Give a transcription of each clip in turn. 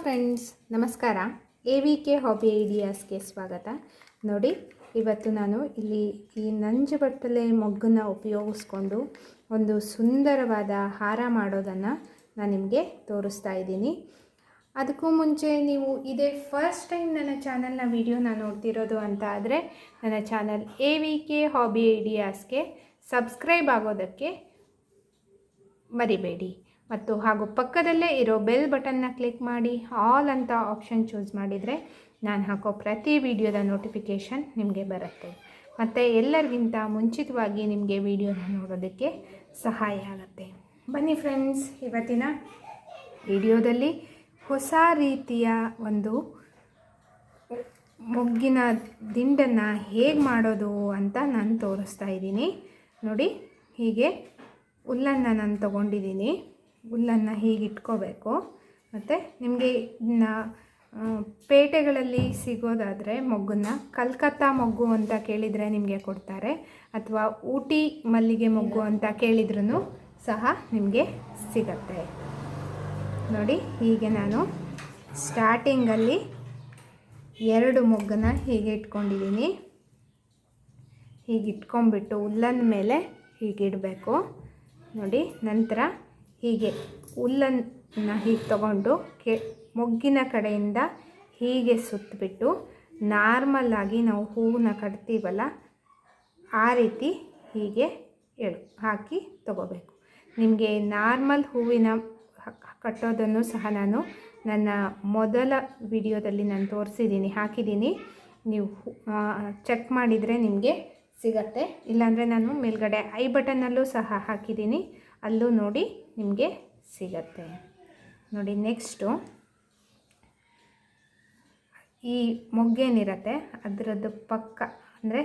Friends ನಮಸ್ಕಾರ. A V K hobby ಐಡಿಯಾಸ್ಗೆ ಸ್ವಾಗತ. ನೋಡಿ, ಇವತ್ತು ನಾನು ಇಲ್ಲಿ ಈ ನಂಜು ಬಟ್ಟಲೆ ಮೊಗ್ಗನ್ನ ಉಪಯೋಗಿಸ್ಕೊಂಡು ಒಂದು ಸುಂದರವಾದ ಹಾರ ಮಾಡೋದನ್ನು ನಾನು ನಿಮಗೆ ತೋರಿಸ್ತಾ ಇದ್ದೀನಿ. ಅದಕ್ಕೂ ಮುಂಚೆ ನೀವು ಇದೇ ಫಸ್ಟ್ ಟೈಮ್ ನನ್ನ ಚಾನಲ್ನ ವೀಡಿಯೋನ ನೋಡ್ತಿರೋದು ಅಂತ ಆದರೆ, ನನ್ನ channel A V K hobby ಐಡಿಯಾಸ್ಗೆ subscribe ಆಗೋದಕ್ಕೆ ಮರಿಬೇಡಿ. ಮತ್ತು ಹಾಗೂ ಪಕ್ಕದಲ್ಲೇ ಇರೋ ಬೆಲ್ ಬಟನ್ನ ಕ್ಲಿಕ್ ಮಾಡಿ, ಆಲ್ ಅಂತ ಆಪ್ಷನ್ ಚೂಸ್ ಮಾಡಿದರೆ ನಾನು ಹಾಕೋ ಪ್ರತಿ ವಿಡಿಯೋದ ನೋಟಿಫಿಕೇಷನ್ ನಿಮಗೆ ಬರುತ್ತೆ. ಮತ್ತು ಎಲ್ಲರಿಗಿಂತ ಮುಂಚಿತವಾಗಿ ನಿಮಗೆ ವಿಡಿಯೋನ ನೋಡೋದಕ್ಕೆ ಸಹಾಯ ಆಗುತ್ತೆ. ಬನ್ನಿ ಫ್ರೆಂಡ್ಸ್, ಇವತ್ತಿನ ವಿಡಿಯೋದಲ್ಲಿ ಹೊಸ ರೀತಿಯ ಒಂದು ಮೊಗ್ಗಿನ ದಿಂಡನ್ನು ಹೇಗೆ ಮಾಡೋದು ಅಂತ ನಾನು ತೋರಿಸ್ತಾ ಇದ್ದೀನಿ. ನೋಡಿ, ಹೀಗೆ ಹುಲ್ಲನ್ನು ನಾನು ತೊಗೊಂಡಿದ್ದೀನಿ. ಹುಲ್ಲನ್ನು ಹೀಗೆ ಇಟ್ಕೋಬೇಕು. ಮತ್ತು ನಿಮಗೆ ಪೇಟೆಗಳಲ್ಲಿ ಸಿಗೋದಾದರೆ ಮೊಗ್ಗನ್ನ ಕಲ್ಕತ್ತಾ ಮೊಗ್ಗು ಅಂತ ಕೇಳಿದರೆ ನಿಮಗೆ ಕೊಡ್ತಾರೆ. ಅಥವಾ ಊಟಿ ಮಲ್ಲಿಗೆ ಮೊಗ್ಗು ಅಂತ ಕೇಳಿದ್ರೂ ಸಹ ನಿಮಗೆ ಸಿಗತ್ತೆ. ನೋಡಿ, ಹೀಗೆ ನಾನು ಸ್ಟಾರ್ಟಿಂಗಲ್ಲಿ ಎರಡು ಮೊಗ್ಗನ್ನ ಹೀಗೆ ಇಟ್ಕೊಂಡಿದ್ದೀನಿ. ಹೀಗೆ ಇಟ್ಕೊಂಡ್ಬಿಟ್ಟು ಹುಲ್ಲನ ಮೇಲೆ ಹೀಗಿಡಬೇಕು ನೋಡಿ, ನಂತರ ಹೀಗೆ ಹುಲ್ಲನ್ನು ಹೀಗೆ ತಗೊಂಡು ಕೆ ಮೊಗ್ಗಿನ ಕಡೆಯಿಂದ ಹೀಗೆ ಸುತ್ತಬಿಟ್ಟು ನಾರ್ಮಲ್ಲಾಗಿ ನಾವು ಹೂವನ್ನ ಕಟ್ತೀವಲ್ಲ, ಆ ರೀತಿ ಹೀಗೆ ಎಳು, ಹಾಕಿ ತಗೋಬೇಕು. ನಿಮಗೆ ನಾರ್ಮಲ್ ಹೂವಿನ ಕಟ್ಟೋದನ್ನು ಸಹ ನಾನು ನನ್ನ ಮೊದಲ ವಿಡಿಯೋದಲ್ಲಿ ನಾನು ತೋರಿಸಿದ್ದೀನಿ, ಹಾಕಿದ್ದೀನಿ. ನೀವು ಚೆಕ್ ಮಾಡಿದರೆ ನಿಮಗೆ ಸಿಗತ್ತೆ. ಇಲ್ಲಾಂದರೆ ನಾನು ಮೇಲ್ಗಡೆ ಐ ಬಟನ್ನಲ್ಲೂ ಸಹ ಹಾಕಿದ್ದೀನಿ. ಅಲ್ಲೂ ನೋಡಿ ನಿಮಗೆ ಸಿಗತ್ತೆ. ನೋಡಿ ನೆಕ್ಸ್ಟು ಈ ಮೊಗ್ಗೇನಿರತ್ತೆ, ಅದರದ್ದು ಪಕ್ಕ ಅಂದರೆ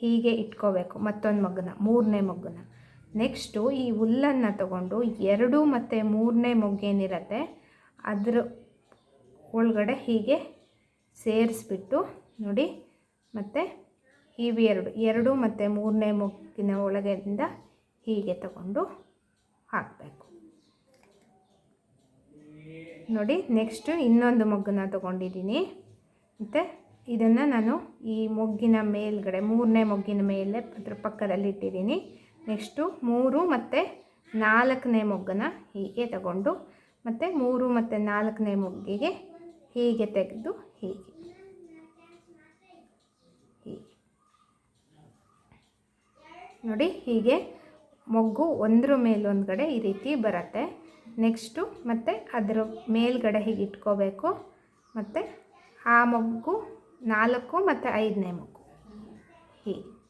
ಹೀಗೆ ಇಟ್ಕೋಬೇಕು, ಮತ್ತೊಂದು ಮಗ್ಗನ ಮೂರನೇ ಮಗ್ಗನ ನೆಕ್ಸ್ಟು ಈ ಹುಲ್ಲನ್ನು ತಗೊಂಡು ಎರಡು ಮತ್ತು ಮೂರನೇ ಮೊಗ್ಗೇನಿರತ್ತೆ, ಅದರ ಒಳಗಡೆ ಹೀಗೆ ಸೇರಿಸ್ಬಿಟ್ಟು ನೋಡಿ, ಮತ್ತು ಇವೆರಡು ಎರಡು ಮತ್ತು ಮೂರನೇ ಮೊಗ್ಗಿನ ಒಳಗಿಂದ ಹೀಗೆ ತಗೊಂಡು ಹಾಕಬೇಕು. ನೋಡಿ ನೆಕ್ಸ್ಟು ಇನ್ನೊಂದು ಮೊಗ್ಗನ್ನ ತೊಗೊಂಡಿದ್ದೀನಿ. ಮತ್ತು ಇದನ್ನು ನಾನು ಈ ಮೊಗ್ಗಿನ ಮೇಲ್ಗಡೆ, ಮೂರನೇ ಮೊಗ್ಗಿನ ಮೇಲೆ ಅದ್ರ ಪಕ್ಕದಲ್ಲಿ ಇಟ್ಟಿದ್ದೀನಿ. ನೆಕ್ಸ್ಟು ಮೂರು ಮತ್ತು ನಾಲ್ಕನೇ ಮೊಗ್ಗನ ಹೀಗೆ ತಗೊಂಡು, ಮತ್ತು ಮೂರು ಮತ್ತು ನಾಲ್ಕನೇ ಮೊಗ್ಗಿಗೆ ಹೀಗೆ ತೆಗೆದು ಹೀಗೆ ಹೀಗೆ. ನೋಡಿ, ಹೀಗೆ ಮೊಗ್ಗು ಒಂದರ ಮೇಲೊಂದು ಕಡೆ ಈ ರೀತಿ ಬರುತ್ತೆ. ನೆಕ್ಸ್ಟು ಮತ್ತು ಅದರ ಮೇಲ್ಗಡೆ ಹೀಗೆ ಇಟ್ಕೋಬೇಕು. ಮತ್ತು ಆ ಮೊಗ್ಗು ನಾಲ್ಕು ಮತ್ತು ಐದನೇ ಮೊಗ್ಗು. ಹೀಗೆ.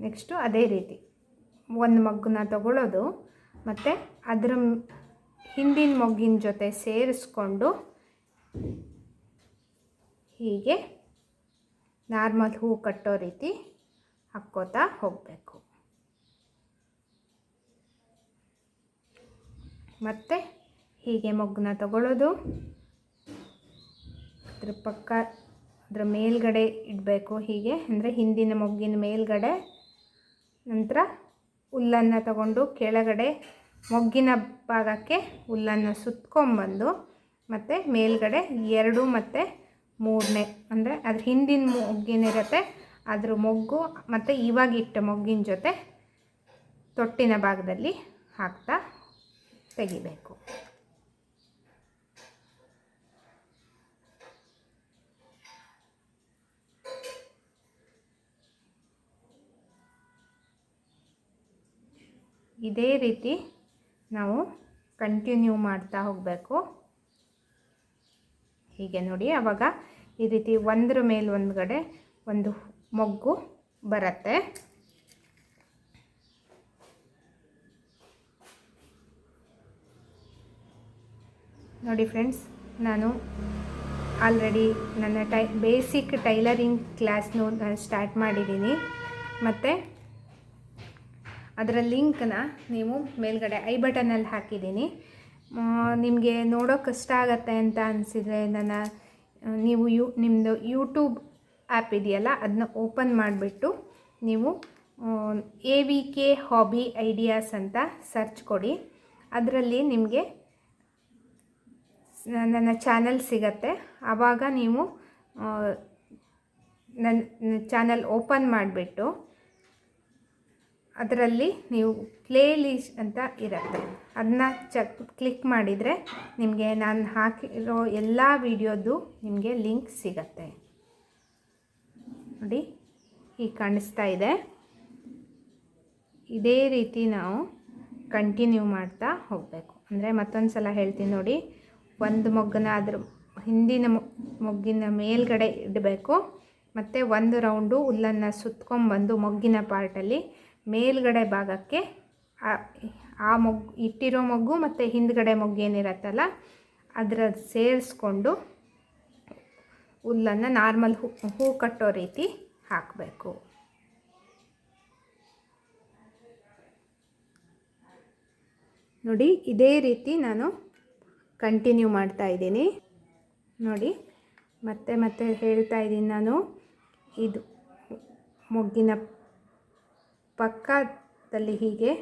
ನೆಕ್ಸ್ಟು ಅದೇ ರೀತಿ. ಒಂದು ಮಗ್ಗನ್ನ ತಗೊಳ್ಳೋದು ಮತ್ತು ಅದರ ಹಿಂದಿನ ಮಗ್ಗಿನ ಜೊತೆ ಸೇರಿಸ್ಕೊಂಡು ಹೀಗೆ ನಾರ್ಮಲ್ ಹೂ ಕಟ್ಟೋ ರೀತಿ ಹಾಕ್ಕೋತಾ ಹೋಗಬೇಕು. ಮತ್ತು ಹೀಗೆ ಮೊಗ್ಗನ್ನ ತಗೊಳ್ಳೋದು ಅದ್ರ ಪಕ್ಕ ಅದರ ಮೇಲ್ಗಡೆ ಇಡಬೇಕು. ಹೀಗೆ ಅಂದರೆ ಹಿಂದಿನ ಮೊಗ್ಗಿನ ಮೇಲ್ಗಡೆ, ನಂತರ ಹುಲ್ಲನ್ನು ತಗೊಂಡು ಕೆಳಗಡೆ ಮೊಗ್ಗಿನ ಭಾಗಕ್ಕೆ ಹುಲ್ಲನ್ನು ಸುತ್ಕೊಂಬಂದು ಮತ್ತು ಮೇಲ್ಗಡೆ ಎರಡು ಮತ್ತು ಮೂರನೇ, ಅಂದರೆ ಅದ್ರ ಹಿಂದಿನ ಮೊಗ್ಗೇನಿರುತ್ತೆ ಅದ್ರ ಮೊಗ್ಗು ಮತ್ತು ಇವಾಗ ಇಟ್ಟ ಮೊಗ್ಗಿನ ಜೊತೆ ತೊಟ್ಟಿನ ಭಾಗದಲ್ಲಿ ಹಾಕ್ತಾ ತೆಗಿಬೇಕು. ಇದೇ ರೀತಿ ನಾವು ಕಂಟಿನ್ಯೂ ಮಾಡ್ತಾ ಹೋಗಬೇಕು. ಹೀಗೆ ನೋಡಿ ಆವಾಗ ಈ ರೀತಿ ಒಂದ್ರ ಮೇಲೆ ಒಂದುಗಡೆ ಒಂದು ಮೊಗ್ಗು ಬರುತ್ತೆ. ನೋಡಿ ಫ್ರೆಂಡ್ಸ್, ನಾನು ಆಲ್ರೆಡಿ ನನ್ನ ಟೈ, ಬೇಸಿಕ್ ಟೈಲರಿಂಗ್ ಕ್ಲಾಸ್ನು ನಾನು ಸ್ಟಾರ್ಟ್ ಮಾಡಿದ್ದೀನಿ. ಮತ್ತು ಅದರ ಲಿಂಕನ್ನ ನೀವು ಮೇಲ್ಗಡೆ ಐ ಬಟನಲ್ಲಿ ಹಾಕಿದ್ದೀನಿ. ನಿಮಗೆ ನೋಡೋ ಕಷ್ಟ ಆಗತ್ತೆ ಅಂತ ಅನಿಸಿದರೆ ನನ್ನ ನೀವು ಯು ನಿಮ್ಮದು ಯೂಟ್ಯೂಬ್ ಆ್ಯಪ್ ಇದೆಯಲ್ಲ ಅದನ್ನ ಓಪನ್ ಮಾಡಿಬಿಟ್ಟು ನೀವು A V K hobby ideas ಅಂತ ಸರ್ಚ್ ಕೊಡಿ. ಅದರಲ್ಲಿ ನಿಮಗೆ ನನ್ನ ಚಾನಲ್ ಸಿಗತ್ತೆ. ಆವಾಗ ನೀವು ನನ್ನ ಚಾನಲ್ ಓಪನ್ ಮಾಡಿಬಿಟ್ಟು ಅದರಲ್ಲಿ ನೀವು ಪ್ಲೇ ಲಿಸ್ಟ್ ಅಂತ ಇರುತ್ತೆ. ಅದನ್ನ ಚೆಕ್, ಕ್ಲಿಕ್ ಮಾಡಿದರೆ ನಿಮಗೆ ನಾನು ಹಾಕಿರೋ ಎಲ್ಲ ವಿಡಿಯೋದು ನಿಮಗೆ ಲಿಂಕ್ ಸಿಗತ್ತೆ. ನೋಡಿ ಈಗ ಕಾಣಿಸ್ತಾ ಇದೆ. ಇದೇ ರೀತಿ ನಾವು ಕಂಟಿನ್ಯೂ ಮಾಡ್ತಾ ಹೋಗಬೇಕು. ಅಂದರೆ ಮತ್ತೊಂದು ಸಲ ಹೇಳ್ತೀನಿ ನೋಡಿ, ಒಂದು ಮೊಗ್ಗನ ಅದ್ರ ಹಿಂದಿನ ಮೊಗ್ಗಿನ ಮೇಲ್ಗಡೆ ಇಡಬೇಕು. ಮತ್ತು ಒಂದು ರೌಂಡು ಹುಲ್ಲನ್ನು ಸುತ್ಕೊಂಡ್ಬಂದು ಮೊಗ್ಗಿನ ಪಾರ್ಟಲ್ಲಿ ಮೇಲ್ಗಡೆ ಭಾಗಕ್ಕೆ ಆ ಮೊಗ್ಗು ಇಟ್ಟಿರೋ ಮೊಗ್ಗು ಮತ್ತು ಹಿಂದ್ಗಡೆ ಮೊಗ್ಗು ಏನಿರತ್ತಲ್ಲ, ಅದರ ಸೇರಿಸ್ಕೊಂಡು ಹುಲ್ಲನ್ನು ನಾರ್ಮಲ್ ಹೂ ಹೂ ಕಟ್ಟೋ ರೀತಿ ಹಾಕಬೇಕು. ನೋಡಿ, ಇದೇ ರೀತಿ ನಾನು ಕಂಟಿನ್ಯೂ ಮಾಡ್ತಾ ಇದ್ದೀನಿ. ನೋಡಿ, ಮತ್ತೆ ಮತ್ತೆ ಹೇಳ್ತಾ ಇದ್ದೀನಿ ನಾನು. ಇದು ಮೊಗ್ಗಿನ ಪಕ್ಕದಲ್ಲಿ ಹೀಗೆ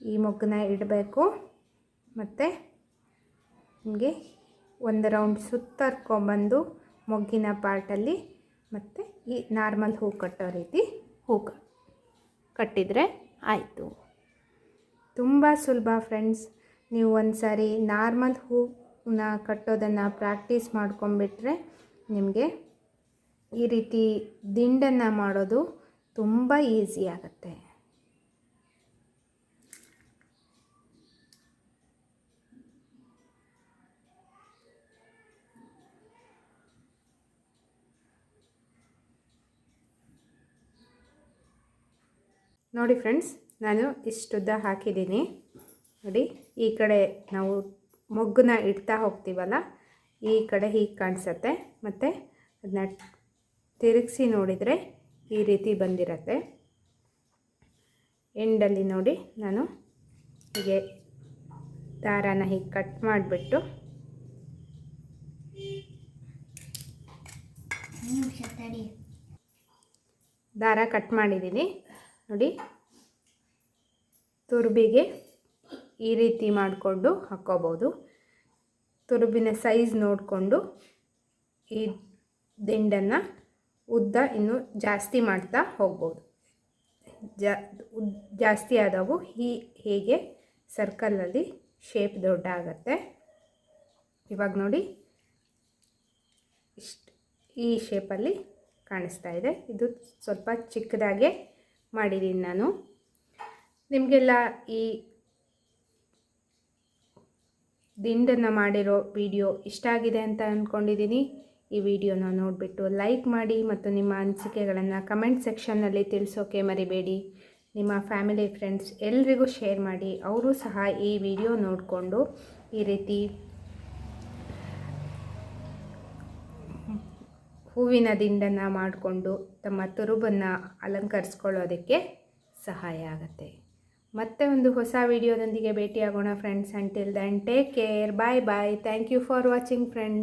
ಈ ಮೊಗ್ಗನ್ನ ಇಡಬೇಕು. ಮತ್ತು ನಿಮಗೆ ಒಂದು ರೌಂಡ್ ಸುತ್ತರ್ಕೊಂಬಂದು ಮೊಗ್ಗಿನ ಪಾರ್ಟಲ್ಲಿ ಮತ್ತು ಈ ನಾರ್ಮಲ್ ಹೂ ಕಟ್ಟೋ ರೀತಿ ಹೂ ಕಟ್ಟಿದರೆ ಆಯಿತು. ತುಂಬ ಸುಲಭ ಫ್ರೆಂಡ್ಸ್. ನೀವು ಒಂದು ಸಾರಿ ನಾರ್ಮಲ್ ಹೂವನ್ನ ಕಟ್ಟೋದನ್ನು ಪ್ರಾಕ್ಟೀಸ್ ಮಾಡ್ಕೊಂಬಿಟ್ರೆ ನಿಮಗೆ ಈ ರೀತಿ ದಿಂಡನ್ನು ಮಾಡೋದು ತುಂಬ ಈಸಿ ಆಗುತ್ತೆ. ನೋಡಿ ಫ್ರೆಂಡ್ಸ್ ನಾನು ಇಷ್ಟುದ್ದ ಹಾಕಿದ್ದೀನಿ. ನೋಡಿ ಈ ಕಡೆ ನಾವು ಮೊಗ್ಗನ್ನ ಇಡ್ತಾ ಹೋಗ್ತೀವಲ್ಲ ಈ ಕಡೆ ಹೀಗೆ ಕಾಣಿಸತ್ತೆ. ಮತ್ತು ಅದನ್ನ ತಿರುಗಿಸಿ ನೋಡಿದರೆ ಈ ರೀತಿ ಬಂದಿರತ್ತೆ. ಎಂಡಲ್ಲಿ ನೋಡಿ ನಾನು ಹೀಗೆ ದಾರಾನ ಹೀಗೆ ಕಟ್ ಮಾಡಿಬಿಟ್ಟು ದಾರ ಕಟ್ ಮಾಡಿದ್ದೀನಿ. ನೋಡಿ. ತುರುಬಿಗೆ ಈ ರೀತಿ ಮಾಡಿಕೊಂಡು ಹಾಕ್ಕೋಬೋದು. ತುರುಬಿನ ಸೈಜ್ ನೋಡಿಕೊಂಡು ಈ ದಿಂಡನ್ನು ಉದ್ದ ಇನ್ನೂ ಜಾಸ್ತಿ ಮಾಡ್ತಾ ಹೋಗ್ಬೋದು. ಜಾ ಜಾಸ್ತಿ ಆದವು ಈ ಹೀಗೆ ಸರ್ಕಲಲ್ಲಿ ಶೇಪ್ ದೊಡ್ಡ ಆಗತ್ತೆ. ಇವಾಗ ನೋಡಿ. ಇಷ್ಟು, ಈ ಶೇಪಲ್ಲಿ ಕಾಣಿಸ್ತಾ ಇದೆ. ಇದು ಸ್ವಲ್ಪ ಚಿಕ್ಕದಾಗೆ ಮಾಡಿದ್ದೀನಿ ನಾನು. ನಿಮಗೆಲ್ಲ ಈ ದಿಂಡನ್ನು ಮಾಡಿರೋ ವಿಡಿಯೋ ಇಷ್ಟ ಆಗಿದೆ ಅಂತ ಅಂದ್ಕೊಂಡಿದ್ದೀನಿ ಈ ವಿಡಿಯೋನ ನೋಡಿಬಿಟ್ಟು ಲೈಕ್ ಮಾಡಿ ಮತ್ತು ನಿಮ್ಮ ಅನಿಸಿಕೆಗಳನ್ನು ಕಮೆಂಟ್ ಸೆಕ್ಷನ್ನಲ್ಲಿ ತಿಳಿಸೋಕೆ ಮರಿಬೇಡಿ. ನಿಮ್ಮ ಫ್ಯಾಮಿಲಿ ಫ್ರೆಂಡ್ಸ್ ಎಲ್ರಿಗೂ ಶೇರ್ ಮಾಡಿ, ಅವರು ಸಹ ಈ ವಿಡಿಯೋ ನೋಡಿಕೊಂಡು ಈ ರೀತಿ ಹೂವಿನ ದಿಂಡನ್ನು ಮಾಡಿಕೊಂಡು ತಮ್ಮ ತುರುಬನ್ನು ಅಲಂಕರಿಸ್ಕೊಳ್ಳೋದಕ್ಕೆ ಸಹಾಯ ಆಗುತ್ತೆ. ಮತ್ತೆ ಒಂದು ಹೊಸ ವಿಡಿಯೋದೊಂದಿಗೆ ಭೇಟಿಯಾಗೋಣ friends until then take care bye bye thank you for watching friends